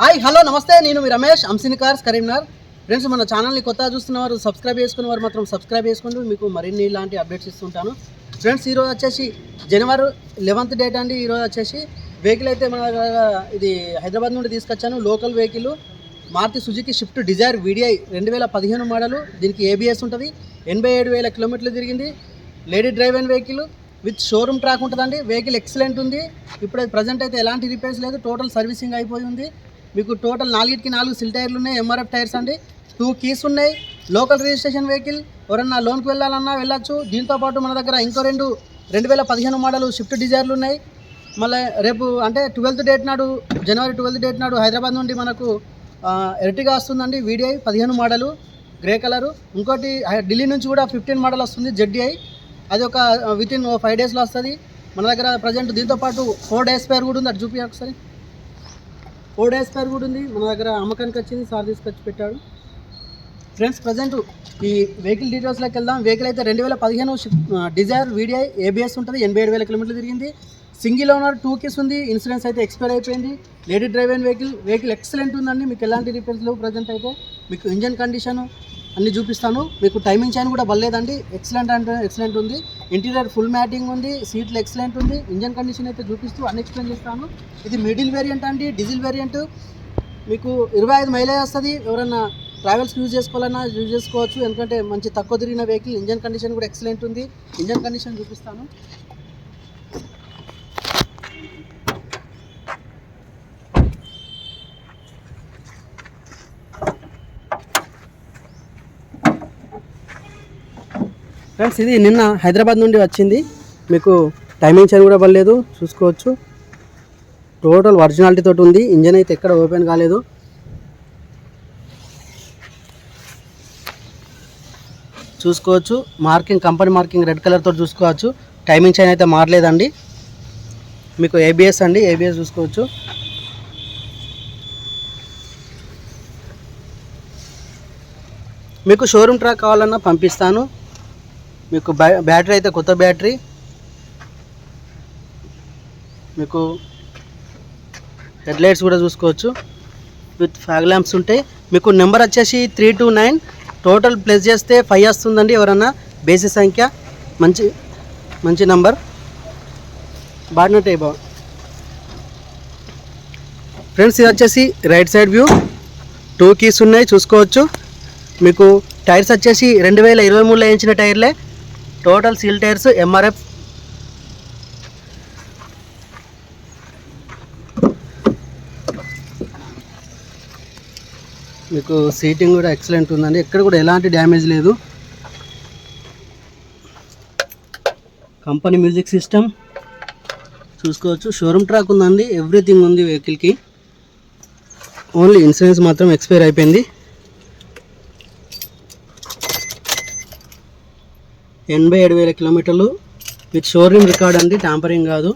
Hi hello నమస్తే. నేను మీ రమేష్ అంసిని కార్స్ కరీంనగర్. ఫ్రెండ్స్ మన ఛానల్ని కొత్తగా చూస్తున్న వారు సబ్స్క్రైబ్ చేసుకున్న వారు మాత్రం సబ్స్క్రైబ్ చేసుకుంటూ మీకు మరిన్ని ఇలాంటి అప్డేట్స్ ఇస్తుంటాను ఫ్రెండ్స్ ఈరోజు వచ్చేసి జనవరి లెవెంత్ డేట్ అండి. ఈరోజు వచ్చేసి వెహికల్ అయితే మన ఇది హైదరాబాద్ నుండి తీసుకొచ్చాను. Local vehicle Maruti Suzuki Swift Dzire VDI రెండు వేల పదిహేను మోడలు దీనికి ఏబిఎస్ ఉంటుంది. ఎనభై ఏడు వేల కిలోమీటర్లు తిరిగింది. Lady drive and vehicle with showroom track ఉంటుందండి. వెహికల్ ఎక్సలెంట్ ఉంది. ఇప్పుడు ప్రజెంట్ అయితే ఎలాంటి రిపేర్స్ లేదు. టోటల్ సర్వీసింగ్ అయిపోయి ఉంది. మీకు టోటల్ నాలుగిటికి నాలుగు సిల్ టైర్లు ఉన్నాయి ఎంఆర్ఎఫ్ టైర్స్ అండి. టూ కీస్ ఉన్నాయి. లోకల్ రిజిస్ట్రేషన్ వెహికల్ ఎవరన్నా లోన్కి వెళ్ళాలన్నా వెళ్ళొచ్చు. దీంతో పాటు మన దగ్గర ఇంకో రెండు రెండు వేల పదిహేను మోడల్ షిఫ్ట్ డిజైర్లు ఉన్నాయి. మళ్ళీ రేపు అంటే ట్వెల్త్ డేట్ నాడు జనవరి ట్వెల్త్ డేట్ నాడు హైదరాబాద్ నుండి మనకు ఎర్టిగా వస్తుందండి వీడిఐ పదిహేను మోడలు గ్రే కలరు. ఇంకోటి ఢిల్లీ నుంచి కూడా ఫిఫ్టీన్ మోడల్ వస్తుంది జెడ్డీఐ అది ఒక విత్ ఇన్ ఫైవ్ డేస్లో వస్తుంది. మన దగ్గర ప్రజెంట్ దీంతో పాటు ఫోర్ డేస్ పేరు కూడా ఉంది. అది చూపి ఒకసారి? ఫోర్ డేస్ పేరు కూడా ఉంది. మన దగ్గర అమ్మకానికి వచ్చింది సార్ తీసుకొచ్చి పెట్టాడు. ఫ్రెండ్స్ ప్రజెంట్ ఈ వెహికల్ డీటెయిల్స్లోకి వెళ్దాం. వెహికల్ అయితే రెండు వేల పదిహేను డిజైర్ వీడిఐ ఏబిఎస్ ఉంటుంది. ఎనభై ఏడు వేల కిలోమీటర్లు తిరిగింది. సింగిల్ ఓనర్ టూ కేస్ ఉంది. ఇన్సూరెన్స్ అయితే ఎక్స్పైర్ అయిపోయింది. Lady drive and vehicle vehicle excellent ఉందండి. మీకు ఎలాంటి రిపేర్స్ లేవు ప్రజెంట్ అయితే. మీకు ఇంజన్ కండిషను అన్ని చూపిస్తాను. మీకు టైమింగ్ చైన్ కూడా బలేదండి ఎక్సలెంట్ అంటే ఎక్సలెంట్ ఉంది. ఇంటీరియర్ ఫుల్ మ్యాటింగ్ ఉంది. సీట్లు ఎక్సలెంట్ ఉంది. ఇంజన్ కండిషన్ అయితే చూపిస్తూ అన్ని ఎక్స్ప్లెయిన్ చేస్తాను. ఇది మిడిల్ వేరియంట్ అండి. డీజిల్ వేరియంట్ మీకు ఇరవై ఐదు మైలేజ్ వస్తుంది. ఎవరైనా ట్రావెల్స్ యూజ్ చేసుకోవాలన్నా యూజ్ చేసుకోవచ్చు. ఎందుకంటే మంచి తక్కువ తిరిగిన వెహికల్ ఇంజన్ కండిషన్ కూడా ఎక్సలెంట్ ఉంది. ఇంజన్ కండిషన్ చూపిస్తాను. ఫ్రెండ్స్ ఇది నిన్న హైదరాబాద్ నుండి వచ్చింది. మీకు టైమింగ్ చైన్ కూడా పడలేదు చూసుకోవచ్చు. టోటల్ ఒరిజినాలిటీ తోటి ఉంది. ఇంజన్ అయితే ఎక్కడ ఓపెన్ కాలేదు. చూసుకోవచ్చు. మార్కింగ్ కంపెనీ మార్కింగ్ రెడ్ కలర్తో చూసుకోవచ్చు. టైమింగ్ చైన్ అయితే మారలేదండి. మీకు ఏబిఎస్ అండి. ఏబిఎస్ చూసుకోవచ్చు. మీకు షోరూమ్ ట్రాక్ కావాలన్నా పంపిస్తాను. మీకు బ్యా బ్యాటరీ అయితే కొత్త బ్యాటరీ. మీకు హెడ్ లైట్స్ కూడా చూసుకోవచ్చు. విత్ ఫ్యాగ్ ల్యాంప్స్ ఉంటాయి. మీకు నెంబర్ వచ్చేసి three two nine. Total plus చేస్తే ఫైవ్ వస్తుందండి ఎవరన్నా. బేసి సంఖ్య. మంచి మంచి నంబర్. బాడినట్టే టైప్ ఫ్రెండ్స్ ఇది వచ్చేసి right side view. Two keys ఉన్నాయి చూసుకోవచ్చు. మీకు టైర్స్ వచ్చేసి రెండు వేల ఇరవై మూడులో వేయించిన టైర్లే. టోటల్ సీల్ టైర్స్ ఎంఆర్ఎఫ్ మీకు సీటింగ్ కూడా ఎక్సలెంట్ ఉందండి. ఎక్కడ కూడా ఎలాంటి డ్యామేజ్ లేదు. కంపెనీ మ్యూజిక్ సిస్టమ్ చూసుకోవచ్చు. షోరూమ్ ట్రాక్ ఉందండి. ఎవ్రీథింగ్ ఉంది వెహికల్కి. ఓన్లీ ఇన్సూరెన్స్ మాత్రం ఎక్స్పైర్ అయిపోయింది. ఎనభై ఏడు వేల కిలోమీటర్లు. విత్ షోరూమ్ రికార్డ్ అండి ట్యాంపరింగ్ కాదు.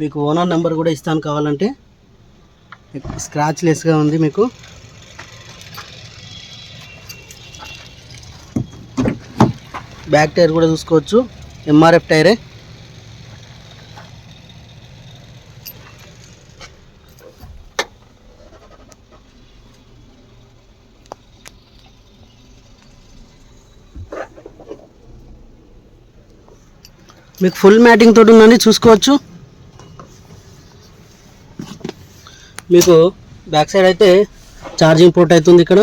మీకు ఓనర్ నెంబర్ కూడా ఇస్తాను కావాలంటే. స్క్రాచ్ లెస్గా ఉంది మీకు. బ్యాక్ టైర్ కూడా చూసుకోవచ్చు. ఎంఆర్ఎఫ్ టైరే. మీకు ఫుల్ మ్యాటింగ్ తోటి ఉందండి చూసుకోవచ్చు. మీకు బ్యాక్ సైడ్ అయితే ఛార్జింగ్ పోర్ట్ అవుతుంది ఇక్కడ.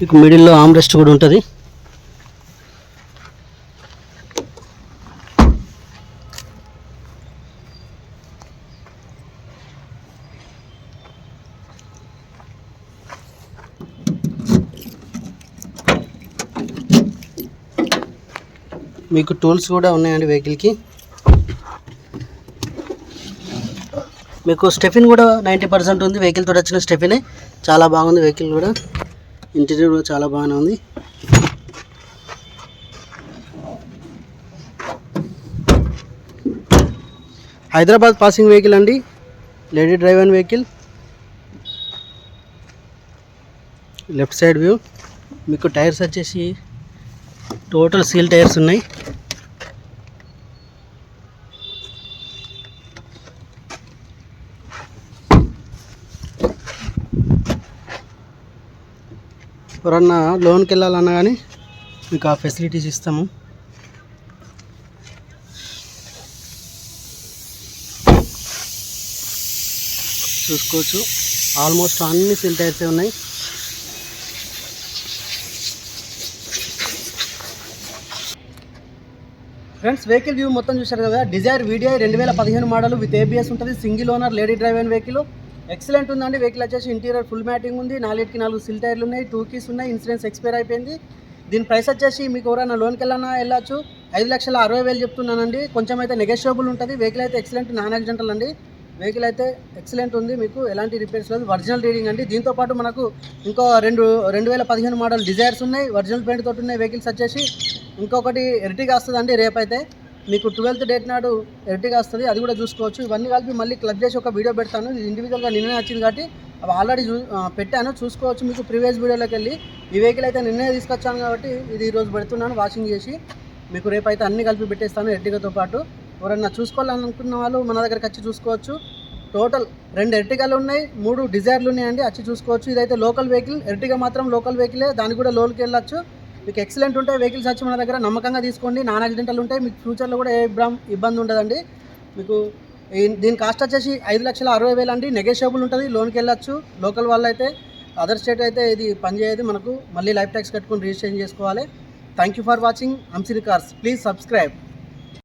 మీకు మిడిల్లో ఆమ్ రెస్ట్ కూడా ఉంటుంది. మీకు టూల్స్ కూడా ఉన్నాయండి వెహికల్కి. మీకు స్టెఫిన్ కూడా నైంటీ పర్సెంట్ ఉంది. వెహికల్ తోటి వచ్చిన స్టెఫినే. చాలా బాగుంది వెహికల్ కూడా. ఇంటీరియర్ కూడా చాలా బాగానే ఉంది. హైదరాబాద్ పాసింగ్ వెహికల్ అండి. Lady drive and vehicle. Left side view. మీకు టైర్స్ వచ్చేసి టోటల్ సీల్ టైర్స్ ఉన్నాయి. ఎవరన్నా లోన్కి వెళ్ళాలన్నా కానీ మీకు ఆ ఫెసిలిటీస్ ఇస్తాము. చూసుకోవచ్చు. ఆల్మోస్ట్ అన్ని సిల్ టైర్సే ఉన్నాయి. ఫ్రెండ్స్ వెహికల్ వ్యూ మొత్తం చూశారు కదా? డిజైర్ వీడియో రెండు వేల పదిహేను మోడల్ విత్ ఏబిఎస్ ఉంటుంది. Single owner lady drive and vehicle. Excellent ఉందండి వెహికల్ వచ్చేసి ఇంటీరియర్ ఫుల్ మ్యాటింగ్ ఉంది నాలుగుకి నాలుగు సిల్ టైర్లు ఉన్నాయి టూ కీస్ ఉన్నాయి ఇన్సూరెన్స్ ఎక్స్పైర్ అయిపోయింది. దీని ప్రైస్ వచ్చేసి మీకు ఎవరైనా లోన్కి వెళ్ళినా వెళ్ళచ్చు. ఐదు లక్షల అరవై వేలు చెప్తున్నానండి. కొంచెం అయితే నెగోషియబుల్ ఉంటుంది. వెహికల్ అయితే ఎక్సలెంట్ నాన్ యాక్సిడెంటల్ అండి. వెహికల్ అయితే ఎక్సలెంట్ ఉంది మీకు. ఎలాంటి రిపేర్స్ లేదు. ఒరిజినల్ రీడింగ్ అండి. దీంతో పాటు మనకు ఇంకో రెండు రెండు వేల పదిహేను మోడల్ డిజైర్స్ ఉన్నాయి. ఒరిజినల్ పెయింట్ తోటి ఉన్నాయి వెహికల్స్ వచ్చేసి. ఇంకొకటి ఎర్టిగా వస్తుందండి రేపైతే. మీకు ట్వెల్త్ డేట్ నాడు ఎర్టిగా వస్తుంది అది కూడా చూసుకోవచ్చు. ఇవన్నీ కలిపి మళ్ళీ క్లబ్ చేసి ఒక వీడియో పెడతాను. ఇది ఇండివిజువల్గా నిన్నే వచ్చింది కాబట్టి అవి ఆల్రెడీ చూ పెట్టాను. చూసుకోవచ్చు మీకు ప్రీవియస్ వీడియోలోకి వెళ్ళి. ఈ వెహికల్ అయితే నిన్నే తీసుకొచ్చాను కాబట్టి ఇది ఈరోజు పెడుతున్నాను వాషింగ్ చేసి. మీకు రేపైతే అన్ని కలిపి పెట్టేస్తాను ఎర్టిగాతో పాటు. ఎవరన్నా చూసుకోవాలనుకున్న వాళ్ళు మన దగ్గరకు వచ్చి చూసుకోవచ్చు. టోటల్ రెండు ఎర్టిగాలు ఉన్నాయి మూడు డిజైర్లు ఉన్నాయండి వచ్చి చూసుకోవచ్చు. ఇదైతే లోకల్ వెహికల్ ఎర్టిగా మాత్రం లోకల్ వెహికలే దానికి కూడా లోన్కి వెళ్ళొచ్చు. మీకు ఎక్సలెంట్ ఉంటే వెహికల్స్ వచ్చి మన దగ్గర నమ్మకంగా తీసుకోండి. నాన్ యాక్సిడెంటల్ ఉంటే మీకు ఫ్యూచర్లో కూడా ఏ ఇబ్బంది ఇబ్బంది ఉండదండి. మీకు దీని కాస్ట్ వచ్చేసి ఐదు లక్షల అరవై వేలు అండి. నెగోషియబుల్ ఉంటుంది లోన్కి వెళ్ళొచ్చు. లోకల్ వాళ్ళు అయితే అదర్ స్టేట్ అయితే ఇది పనిచేయదు మనకు. మళ్ళీ లైఫ్ ట్యాక్స్ కట్టుకొని రిజిస్ట్రేషన్ చేసుకోవాలి. Thank you for watching Amsiri cars please subscribe